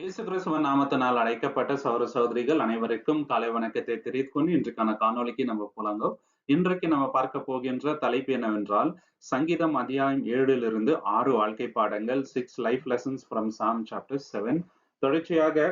இயேசு கிறிஸ்துவ நாமத்தினால் அழைக்கப்பட்ட சௌர சகோதரிகள் அனைவருக்கும் காலை வணக்கத்தை தெரிவித்துக்கொண்டு இன்றைக்கான காணொலிக்கு நம்ம போலாங்க இன்றைக்கு நம்ம பார்க்க போகின்ற தலைப்பு என்னவென்றால் சங்கீதம் அத்தியாயம் ஏழிலிருந்து ஆறு வாழ்க்கை பாடங்கள் six life lessons from Psalm chapter seven தொடர்ச்சியாக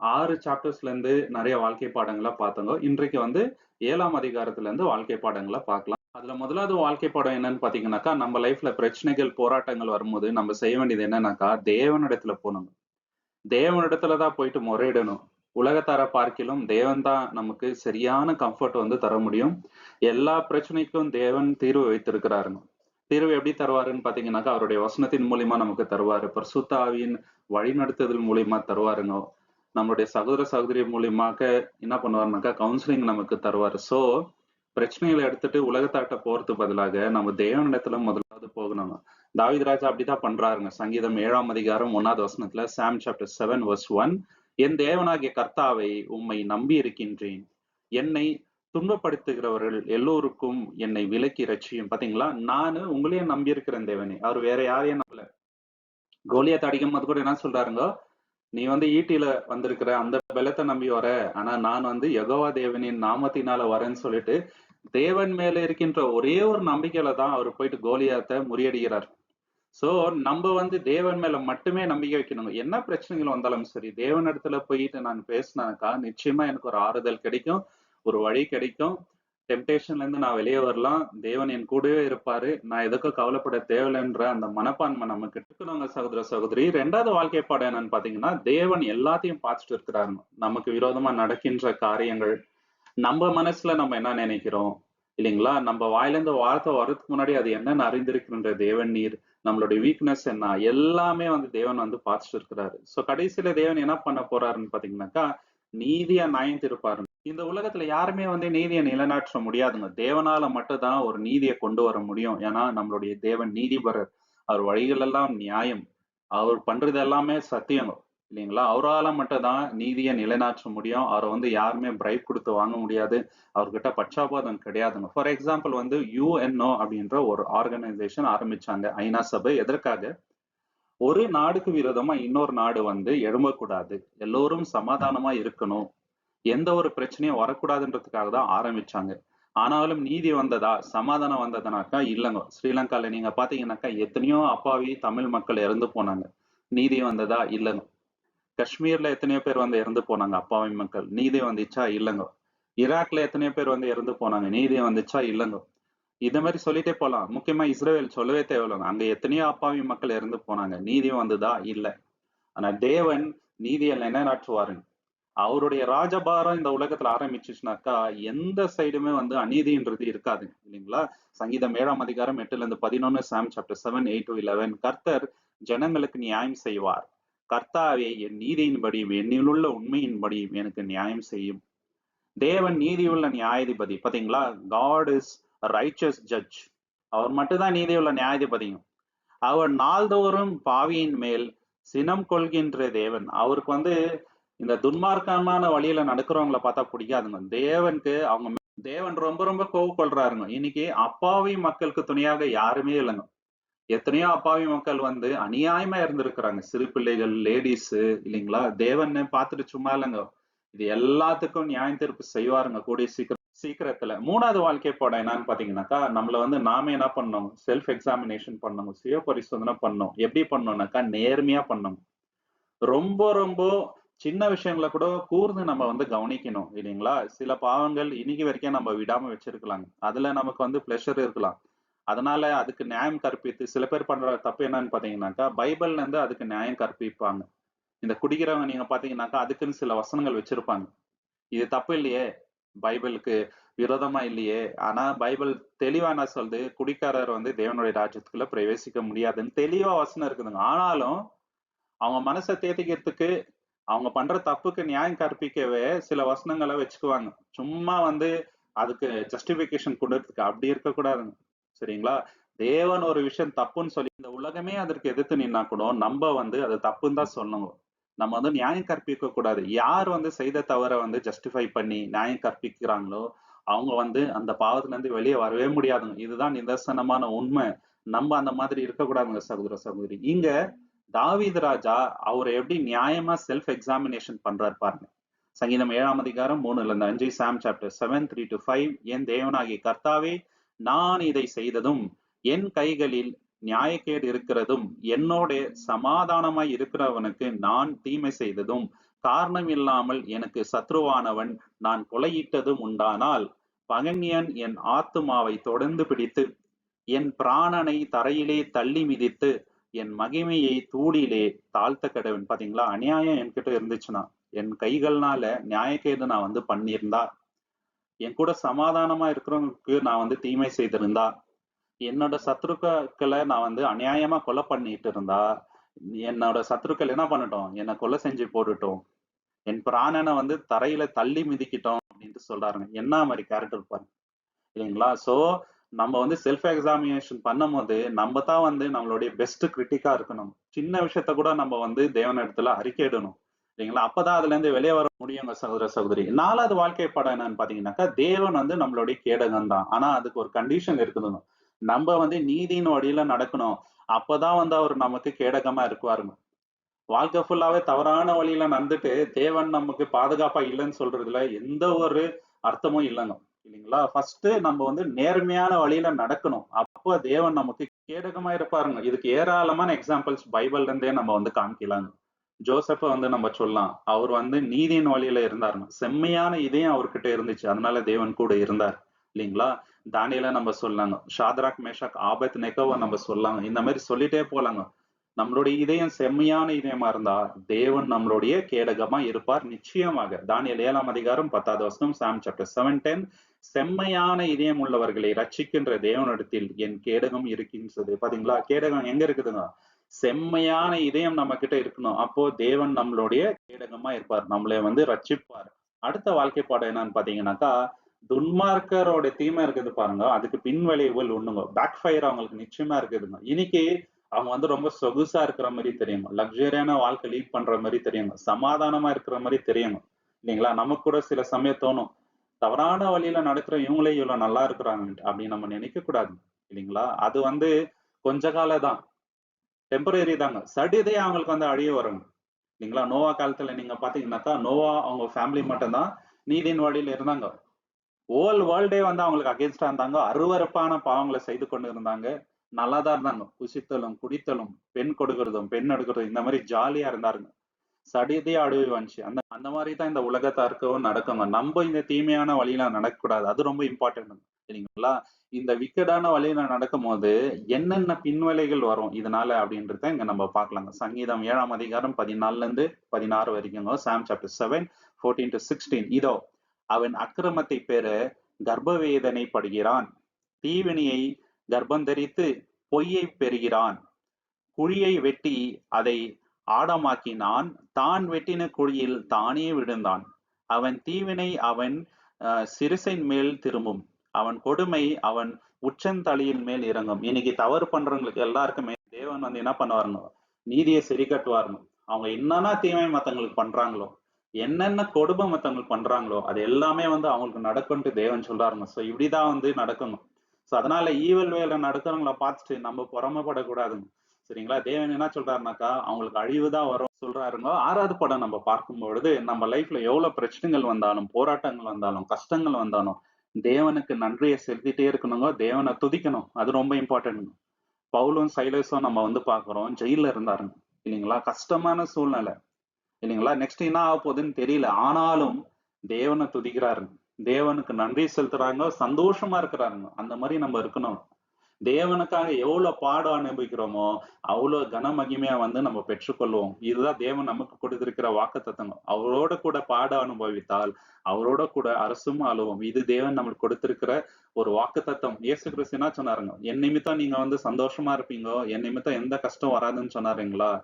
ஆறு சாப்டர்ஸ்ல இருந்து நிறைய வாழ்க்கை பாடங்களை பார்த்தோங்க. இன்றைக்கு வந்து ஏழாம் அதிகாரத்துல இருந்து வாழ்க்கை பாடங்களை பார்க்கலாம். அதுல முதலாவது வாழ்க்கை பாடம் என்னன்னு பாத்தீங்கன்னாக்கா நம்ம லைஃப்ல பிரச்சனைகள் போராட்டங்கள் வரும்போது நம்ம செய்ய வேண்டியது என்னன்னாக்கா தேவனிடத்துல போனோம் தேவனிடத்துல தான் போயிட்டு முறையிடணும். உலகத்தார பார்க்கிலும் தேவன் தான் நமக்கு சரியான கம்ஃபர்ட் வந்து தர முடியும். எல்லா பிரச்சனைக்கும் தேவன் தீர்வு வைத்திருக்கிறாருங்க. தீர்வு எப்படி தருவாருன்னு பாத்தீங்கன்னாக்கா அவருடைய வசனத்தின் மூலியமா நமக்கு தருவாரு. பிரசுத்தாவின் வழிநடத்துதல் மூலியமா தருவாருங்க. நம்மளுடைய சகோதர சகோதரி மூலியமாக என்ன பண்ணுவாருனாக்கா கவுன்சிலிங் நமக்கு தருவாரு. சோ பிரச்சனைகளை எடுத்துட்டு உலகத்தாட்ட போறதுக்கு பதிலாக நம்ம தேவனிடத்துல முதலாவது போகணும் தாவித் ராஜா அப்படிதான் பண்றாருங்க. சங்கீதம் ஏழாம் அதிகாரம் ஒன்னாவது வசனத்துல Psalm chapter seven verse one என் தேவனாகிய கர்த்தாவை உம்மை நம்பி இருக்கின்றேன். என்னை துன்பப்படுத்துகிறவர்கள் எல்லோருக்கும் என்னை விலக்கி ரட்சியும் பாத்தீங்களா? நானு உங்களையும் நம்பி இருக்கிறேன் தேவனே. அவர் வேற யாரையும் நம்பல. கோலியாத் அடிக்கும் போது கூட என்ன சொல்றாருங்க? நீ வந்து ஈட்டில வந்திருக்கிற அந்த பலத்தை நம்பி வர. ஆனா நான் வந்து யகோவா தேவனின் நாமத்தினால வரேன்னு சொல்லிட்டு தேவன் மேல இருக்கின்ற ஒரே ஒரு நம்பிக்கையில தான் அவர் போயிட்டு கோலியாத்த முறியடிக்கிறார். சோ நம்ம வந்து தேவன் மேல மட்டுமே நம்பிக்கை வைக்கணும் என்ன பிரச்சனைகள் வந்தாலும் சரி தேவன் இடத்துல போயிட்டு நான் பேசினாக்கா நிச்சயமா எனக்கு ஒரு ஆறுதல் கிடைக்கும் ஒரு வழி கிடைக்கும். டெம்டேஷன்ல இருந்து நான் வெளியே வரலாம். தேவன் என் கூடவே இருப்பாரு. நான் எதுக்கும் கவலைப்பட தேவையில்லைன்ற அந்த மனப்பான்மை நமக்கு இருக்கணுங்க சகோதர சகோதரி. ரெண்டாவது வாழ்க்கை பாடம் என்னன்னு பாத்தீங்கன்னா தேவன் எல்லாத்தையும் பார்த்துட்டு இருக்கிறாரு. நமக்கு விரோதமா நடக்கின்ற காரியங்கள். நம்ம மனசுல நம்ம என்ன நினைக்கிறோம்? இல்லைங்களா? நம்ம வாயிலிருந்து வார்த்தை வர்றதுக்கு முன்னாடி அது என்னன்னு அறிந்திருக்கின்ற தேவன் நீர். நம்மளுடைய வீக்னஸ் என்ன? எல்லாமே வந்து தேவன் வந்து பார்த்துட்டு இருக்கிறாரு. சோ கடைசியில தேவன் என்ன பண்ண போறாருன்னு பாத்தீங்கன்னாக்கா நீதியா நியாயம் திருப்பாரு இந்த உலகத்துல யாருமே வந்து நீதியை நிலைநாட்ட முடியாதுங்க. தேவனால மட்டும்தான் ஒரு நீதியை கொண்டு வர முடியும். ஏன்னா நம்மளுடைய தேவன் நீதிபரர். அவர் வழிகள் எல்லாம் நியாயம். அவர் பண்றது எல்லாமே சத்தியம் இல்லைங்களா? அவரால் மட்டும் தான் நீதியை நிலைநாட்ட முடியும். அவரை வந்து யாருமே பிரைப் கொடுத்து வாங்க முடியாது. அவர்கிட்ட பட்சாபாதம் கிடையாதுங்க. ஃபார் எக்ஸாம்பிள் வந்து யூஎன்ஓ அப்படின்ற ஒரு ஆர்கனைசேஷன் ஆரம்பிச்சாங்க. ஐநா சபை. எதற்காக? ஒரு நாடுக்கு விரோதமா இன்னொரு நாடு வந்து எழும்பக்கூடாது. எல்லோரும் சமாதானமா இருக்கணும். எந்த ஒரு பிரச்சனையும் வரக்கூடாதுன்றதுக்காக தான் ஆரம்பிச்சாங்க. ஆனாலும் நீதி வந்ததா? சமாதானம் வந்ததுனாக்கா இல்லைங்க. ஸ்ரீலங்கால நீங்க பாத்தீங்கன்னாக்கா எத்தனையோ அப்பாவி தமிழ் மக்கள் இறந்து போனாங்க. நீதி வந்ததா? இல்லைங்க. காஷ்மீர்ல எத்தனையோ பேர் வந்து இறந்து போனாங்க அப்பாவி மக்கள். நீதி வந்துச்சா? இல்லைங்க. ஈராக்ல எத்தனையோ பேர் வந்து இறந்து போனாங்க நீதி வந்துச்சா? இல்லைங்க. இத மாதிரி சொல்லிட்டே போலாம். முக்கியமா இஸ்ரேல் சொல்லவே தேவையில்லைங்க. அங்க எத்தனையோ அப்பாவி மக்கள் இறந்து போனாங்க. நீதி வந்ததா? இல்லை. ஆனா தேவன் நீதியை நிலைநாட்டுவாருங்க. அவருடைய ராஜபாரம் இந்த உலகத்துல ஆரம்பிச்சுச்சுனாக்கா எந்த சைடுமே வந்து அநீதின்றது இருக்காது இல்லைங்களா? சங்கீதம் ஏழாம் அதிகாரம் எட்டுல இருந்து பதினொன்னு Psalm chapter seven eight to eleven கர்த்தர் ஜனங்களுக்கு நியாயம் செய்வார். கர்த்தாவே என் நீதியின்படியும் என்னிலுள்ள உண்மையின்படியும் எனக்கு நியாயம் செய்யும். தேவன் நீதியுள்ள நியாயாதிபதி. பார்த்தீங்களா காட் இஸ் ரைச்சஸ் ஜட்ஜ் அவர் மட்டும்தான் நீதியுள்ள நியாயாதிபதியும். அவர் நாள்தோறும் பாவியின் மேல் சினம் கொள்கின்ற தேவன். அவருக்கு வந்து இந்த துன்மார்க்கமான வழியில நடக்கிறவங்கள பார்த்தா பிடிக்காதுங்க. தேவனுக்கு அவங்க தேவன் ரொம்ப ரொம்ப கோவப்படுறாருங்க. இன்னைக்கு அப்பாவி மக்களுக்கு துணையாக யாருமே இல்லைங்க. எத்தனையோ அப்பாவி மக்கள் வந்து அநியாயமா இருந்திருக்கிறாங்க. சிறு பிள்ளைகள் லேடிஸ் இல்லைங்களா? தேவன்னு பார்த்துட்டு சும்மா இல்லைங்க. இது எல்லாத்துக்கும் நியாய தீர்ப்பு செய்வாருங்க கூடிய சீக்கிரம் சீக்கிரத்துல. மூணாவது வாழ்க்கை போட என்னன்னு பாத்தீங்கன்னாக்கா நம்மள வந்து நாம என்ன பண்ணோம் செல்ஃப் எக்ஸாமினேஷன் பண்ணணும் சுய பரிசோதனை பண்ணோம் எப்படி பண்ணோம்னாக்கா நேர்மையா பண்ணணும். ரொம்ப ரொம்ப சின்ன விஷயங்களை கூட கூர்ந்து நம்ம வந்து கவனிக்கணும் இல்லைங்களா? சில பாவங்கள் இன்னைக்கு வரைக்கும் நம்ம விடாம வச்சிருக்கலாங்க. அதுல நமக்கு வந்து பிளஷர் இருக்கலாம். அதனால அதுக்கு நியாயம் கற்பித்து சில பேர் பண்ற தப்பு என்னன்னு பாத்தீங்கன்னாக்கா பைபிள்ல இருந்து அதுக்கு நியாயம் கற்பிப்பாங்க. இந்த குடிக்கிறவங்க நீங்க பாத்தீங்கன்னாக்கா அதுக்குன்னு சில வசனங்கள் வச்சிருப்பாங்க. இது தப்பு இல்லையே பைபிளுக்கு விரோதமா இல்லையே. ஆனா பைபிள் தெளிவா என்ன சொல்லுது? குடிக்காரர் வந்து தேவனுடைய ராஜ்யத்துக்குள்ள பிரவேசிக்க முடியாதுன்னு தெளிவா வசனம் இருக்குதுங்க. ஆனாலும் அவங்க மனசை தேத்திக்கிறதுக்கு அவங்க பண்ற தப்புக்கு நியாயம் கற்பிக்கவே சில வசனங்களை வச்சுக்குவாங்க. சும்மா வந்து அதுக்கு ஜஸ்டிபிகேஷன் கொடுறதுக்கு அப்படி இருக்கக்கூடாதுங்க. சரிங்களா? தேவன் ஒரு விஷயம் தப்புன்னு சொல்லி இந்த உலகமே அதற்கு எதிர்த்து நின்னா கூட நம்ம வந்து அது தப்புன்னு தான் சொல்லணும். நம்ம வந்து நியாயம் கற்பிக்க கூடாது. யார் வந்து செய்த தவற வந்து ஜஸ்டிஃபை பண்ணி நியாயம் கற்பிக்கிறாங்களோ அவங்க வந்து அந்த பாவத்துல இருந்து வெளியே வரவே முடியாதுங்க. இதுதான் நிதர்சனமான உண்மை. நம்ம அந்த மாதிரி இருக்கக்கூடாதுங்க சகோதர சகோதரி. இங்க தாவீத் ராஜா அவர் எப்படி நியாயமா செல்ஃப் எக்ஸாமினேஷன் பண்றாரு பாருங்க. சங்கீதம் ஏழாம் அதிகாரம் மூணுல இருந்து அஞ்சு Psalm chapter seven three to five என் தேவனாகிய கர்த்தாவே நான் இதை செய்ததும் என் கைகளில் நியாயக்கேடு இருக்கிறதும் என்னோட சமாதானமாய் இருக்கிறவனுக்கு நான் தீமை செய்ததும் காரணம் இல்லாமல் எனக்கு சத்ருவானவன் நான் கொலையிட்டதும் உண்டானால் பகன்யன் என் ஆத்துமாவை தொடர்ந்து பிடித்து என் பிராணனை தரையிலே தள்ளி மிதித்து என் மகிமையை தூளிலே தாழ்த்த கடவன். பாத்தீங்களா? அநியாயம் என்கிட்ட இருந்துச்சுன்னா என் கைகள்னால நியாயக்கேடு நான் வந்து பண்ணியிருந்தா என் கூட சமாதானமா இருக்கிறவங்களுக்கு நான் வந்து தீமை செய்திருந்தா என்னோட சத்ருக்களை நான் வந்து அநியாயமா கொலை பண்ணிட்டு இருந்தா என்னோட சத்ருக்கள் என்ன பண்ணட்டும்? என்னை கொலை செஞ்சு போட்டுட்டோம். என் பிராணனை வந்து தரையில தள்ளி மிதிக்கிட்டோம் அப்படின்ட்டு சொல்றாருங்க. என்ன மாதிரி கேரக்டர் பாருங்க. இல்லைங்களா? சோ நம்ம வந்து செல்ஃப் எக்ஸாமினேஷன் பண்ணும் போது நம்ம தான் வந்து நம்மளுடைய பெஸ்ட் கிரிட்டிக்கா இருக்கணும். சின்ன விஷயத்த கூட நம்ம வந்து தேவன இடத்துல அறிக்கையிடணும். சரிங்களா அப்பதான் அதுல இருந்து வெளியே வர முடியுங்க சகோதர சகோதரி. நாலாவது வாழ்க்கை படம் என்னன்னு பாத்தீங்கன்னாக்கா தேவன் வந்து நம்மளுடைய கேடகம் தான். ஆனா அதுக்கு ஒரு கண்டிஷன் இருக்குதுங்க நம்ம வந்து நீதியின் வழியில நடக்கணும். அப்பதான் வந்து அவர் நமக்கு கேடகமா இருக்குவாருங்க. வாழ்க்கை ஃபுல்லாவே தவறான வழியில நடந்துட்டு தேவன் நமக்கு பாதுகாப்பா இல்லைன்னு சொல்றதுல எந்த ஒரு அர்த்தமும் இல்லைங்க. இல்லைங்களா? ஃபர்ஸ்ட் நம்ம வந்து நேர்மையான வழியில நடக்கணும். அப்போ தேவன் நமக்கு கேடகமா இருப்பாருங்க. இதுக்கு ஏராளமான எக்ஸாம்பிள்ஸ் பைபிள்ல இருந்தே நம்ம வந்து காமிக்கலாங்க. ஜோசப்ப வந்து நம்ம சொல்லலாம். அவர் வந்து நீதியின் வழியில இருந்தாருங்க செம்மையான இதயம் அவர்கிட்ட இருந்துச்சு. அதனால தேவன் கூட இருந்தார். இல்லைங்களா? தானியில நம்ம சொல்லாங்க ஷாத்ராக் மேஷாக் ஆபத் நெக்கவா நம்ம சொல்லாங்க இந்த மாதிரி சொல்லிட்டே போலாங்க. நம்மளுடைய இதயம் செம்மையான இதயமா இருந்தா தேவன் நம்மளுடைய கேடகமா இருப்பார் நிச்சயமாக. தானியல் ஏழாம் அதிகாரம் பத்தாவது வருஷம் சாம் சாப்டர் செவன் டென் செம்மையான இதயம் உள்ளவர்களை ரட்சிக்கின்ற தேவனிடத்தில் என் கேடகம் இருக்கின்றது. பாத்தீங்களா? கேடகம் எங்க இருக்குதுங்க? செம்மையான இதயம் நம்ம கிட்ட இருக்கணும். அப்போ தேவன் நம்மளுடைய கேடகமா இருப்பார். நம்மளை வந்து ரட்சிப்பார். அடுத்த வாழ்க்கை பாடம் என்னன்னு பாத்தீங்கன்னாக்கா துன்மார்க்கரோட தீமை இருக்குது பாருங்க. அதுக்கு பின்விளைவுகள் ஒண்ணுங்க பேக் ஃபயர் அவங்களுக்கு நிச்சயமா இருக்குதுங்க. இன்னைக்கு அவங்க வந்து ரொம்ப சொகுசா இருக்கிற மாதிரி தெரியும் லக்ஸரியான வாழ்க்கை லீட் பண்ற மாதிரி தெரியும் சமாதானமா இருக்கிற மாதிரி தெரியும் இல்லைங்களா? நமக்கு கூட சில சமயம் தோணும். தவறான வழியில நடக்கிற இவங்களே இவ்வளவு நல்லா இருக்கிறாங்க அப்படின்னு நம்ம நினைக்க கூடாது இல்லைங்களா? அது வந்து கொஞ்ச காலம் தான் டெம்பரரி தாங்க. சடிதே அவங்களுக்கு வந்து அழிய வருங்க இல்லைங்களா? நோவா காலத்துல நீங்க பாத்தீங்கன்னாக்கா நோவா அவங்க ஃபேமிலி மட்டும்தான் நீதியின் வழியில இருந்தாங்க. ஓல் வேர்ல்டே வந்து அவங்களுக்கு அகேன்ஸ்டா இருந்தாங்க. அருவறுப்பான பாவங்களை செய்து கொண்டு இருந்தாங்க. நல்லா தான் இருந்தாங்க. குசித்தலும் குடித்தலும் பெண் கொடுக்கறதும் பெண் எடுக்கிறதும் இந்த மாதிரி ஜாலியா இருந்தாருங்க. சடிதே அழிவு வந்துச்சு. அந்த அந்த மாதிரி தான் இந்த உலகத்தாருக்கவும் நடக்குங்க. நம்ம இந்த தீமையான வழியில நடக்கக்கூடாது. அது ரொம்ப இம்பார்ட்டன்ட் சரிங்களா? இந்த விக்கெடான வழியில நடக்கும் போது என்னென்ன பின்வலைகள் வரும் இதனால அப்படின்றத இங்க நம்ம பார்க்கலாங்க. சங்கீதம் ஏழாம் அதிகாரம் பதினாலுல இருந்து பதினாறு வரைக்குங்க. Psalm chapter seven fourteen to sixteen இதோ அவன் அக்கிரமத்தை பெற கர்ப்பவேதனை படுகிறான் தீவினியை கர்ப்பந்தரித்து பொய்யை பெறுகிறான். குழியை வெட்டி அதை ஆடமாக்கினான். தான் வெட்டின குழியில் தானே விழுந்தான். அவன் தீவினை அவன் சிறுசின் மேல் திரும்பும். அவன் கொடுமை அவன் உச்சந்தலையின் மேல் இறங்கும். இன்னைக்கு தவறு பண்றவங்களுக்கு எல்லாருக்குமே தேவன் வந்து என்ன பண்ணுவாருங்க நீதியை சரி கட்டுவாரணும் அவங்க என்னென்ன தீமை மத்தவங்களுக்கு பண்றாங்களோ என்னென்ன கொடுமை மத்தவங்களுக்கு பண்றாங்களோ அது எல்லாமே வந்து அவங்களுக்கு நடக்கும்ட்டு தேவன் சொல்றாருங்க. ஸோ இப்படிதான் வந்து நடக்கணும் ஸோ அதனால ஈவல் வேலை நடக்கிறவங்கள பார்த்துட்டு நம்ம புறமப்படக்கூடாதுங்க. சரிங்களா? தேவன் என்ன சொல்றாருனாக்கா அவங்களுக்கு அழிவு தான் வரும் சொல்றாருங்க. ஆறாவது படம் நம்ம பார்க்கும் பொழுது நம்ம லைஃப்ல எவ்வளவு பிரச்சனைகள் வந்தாலும் போராட்டங்கள் வந்தாலும் கஷ்டங்கள் வந்தாலும் தேவனுக்கு நன்றியை செலுத்திட்டே இருக்கணுங்க. தேவனை துதிக்கணும். அது ரொம்ப இம்பார்ட்டன்ட் பவுலும் சைலஸும் நம்ம வந்து பார்க்குறோம். ஜெயிலில் இருந்தாருங்க. இல்லைங்களா? கஷ்டமான சூழ்நிலை. இல்லைங்களா? நெக்ஸ்ட் என்ன ஆக போகுதுன்னு தெரியல. ஆனாலும் தேவனை துதிக்கிறாருங்க. தேவனுக்கு நன்றி செலுத்துறாங்க. சந்தோஷமா இருக்கிறாங்க அந்த மாதிரி நம்ம இருக்கணும். தேவனுக்காக எவ்வளவு பாடம் அனுபவிக்கிறோமோ அவ்வளவு கன மகிமையா வந்து நம்ம பெற்றுக்கொள்வோம். இதுதான் தேவன் நமக்கு கொடுத்திருக்கிற வாக்கு தத்தங்க அவரோட கூட பாட அனுபவித்தால் அவரோட கூட அரசும் அழுவோம் இது தேவன் நம்மளுக்கு கொடுத்திருக்கிற ஒரு வாக்கு தத்தம் இயேசு கிறிஸ்து சொன்னாருங்க? என் நிமித்தம் நீங்க வந்து சந்தோஷமா இருப்பீங்க என் நிமித்தம் எந்த கஷ்டம் வராதுன்னு சொன்னாருங்களா?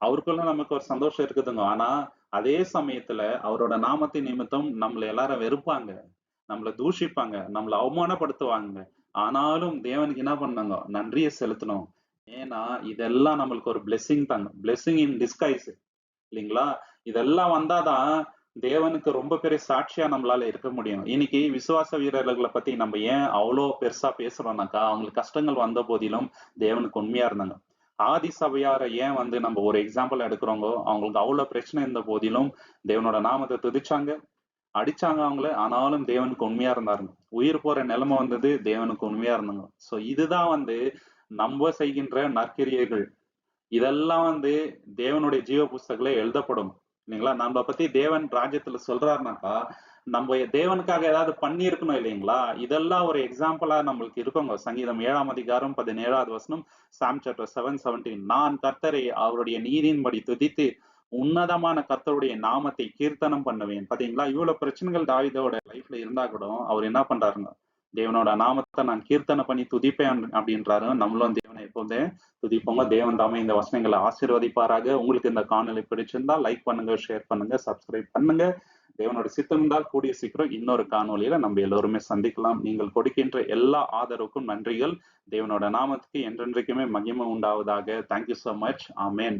அவருக்குள்ள நமக்கு ஒரு சந்தோஷம் இருக்குதுங்க. ஆனா அதே சமயத்துல அவரோட நாமத்தின் நிமித்தம் நம்மள எல்லாரும் வெறுப்பாங்க. நம்மள தூஷிப்பாங்க. நம்மள அவமானப்படுத்துவாங்க. ஆனாலும் தேவனுக்கு என்ன பண்ணாங்க? நன்றியை செலுத்தணும் ஏன்னா இதெல்லாம் நம்மளுக்கு ஒரு பிளெஸ்ஸிங் தாங்க பிளெஸ்ஸிங் இன் டிஸ்கைஸ் இல்லைங்களா? இதெல்லாம் வந்தாதான் தேவனுக்கு ரொம்ப பெரிய சாட்சியா நம்மளால இருக்க முடியும். இன்னைக்கு விசுவாச வீரர்களை பத்தி நம்ம ஏன் அவ்வளோ பெருசா பேசுறோம்னாக்கா அவங்களுக்கு கஷ்டங்கள் வந்த போதிலும் தேவனுக்கு உண்மையா இருந்தாங்க. ஆதி சபையார ஏன் வந்து நம்ம ஒரு எக்ஸாம்பிள் எடுக்கிறோங்க அவங்களுக்கு அவ்வளவு பிரச்சனை இருந்த போதிலும் தேவனோட நாமத்தை துதிச்சாங்க. அடிச்சாங்க அவங்கள ஆனாலும் தேவனுக்கு உண்மையா இருந்தாருங்க. உயிர் போற நிலைமை வந்தது தேவனுக்கு உண்மையா இருந்தாங்க. சோ இதுதான் வந்து நம்ம செய்கின்ற நற்கிரியர்கள் இதெல்லாம் வந்து தேவனுடைய ஜீவ புஸ்தகத்துல எழுதப்படும். இல்லைங்களா? நம்ம பத்தி தேவன் ராஜ்யத்துல சொல்றாருனாக்கா நம்ம தேவனுக்காக ஏதாவது பண்ணியிருக்கணும் இல்லைங்களா? இதெல்லாம் ஒரு எக்ஸாம்பிளா நம்மளுக்கு இருக்குங்க. சங்கீதம் ஏழாம் அதிகாரம் பதினேழாவது வசனம் சாம் சாப்டர் செவன் செவன்டீன் நான் கர்த்தரை அவருடைய நீதியின்படி துதித்து உன்னதமான கர்த்தருடைய நாமத்தை கீர்த்தனம் பண்ணுவேன். பாத்தீங்களா? இவ்வளவு பிரச்சனைகள் தாவிதோட லைஃப்ல இருந்தா கூட அவர் என்ன பண்றாருங்க? தேவனோட நாமத்தை நான் கீர்த்தனை பண்ணி துதிப்பேன் அப்படின்றாரு நம்மளும் தேவனை எப்போதே துதிப்போங்க. தேவன் தாமே இந்த வசனங்களை ஆசீர்வதிப்பாராக. உங்களுக்கு இந்த காணொலி பிடிச்சிருந்தா லைக் பண்ணுங்க ஷேர் பண்ணுங்க சப்ஸ்கிரைப் பண்ணுங்க. தேவனோட சித்தம் இருந்தால் கூடிய சீக்கிரம் இன்னொரு காணொலியில நம்ம எல்லோருமே சந்திக்கலாம். நீங்கள் கொடுக்கின்ற எல்லா ஆதரவுக்கும் நன்றிகள். தேவனோட நாமத்துக்கு என்றென்றைக்குமே மகிமை உண்டாவதாக. தேங்க்யூ சோ மச் ஆமேன்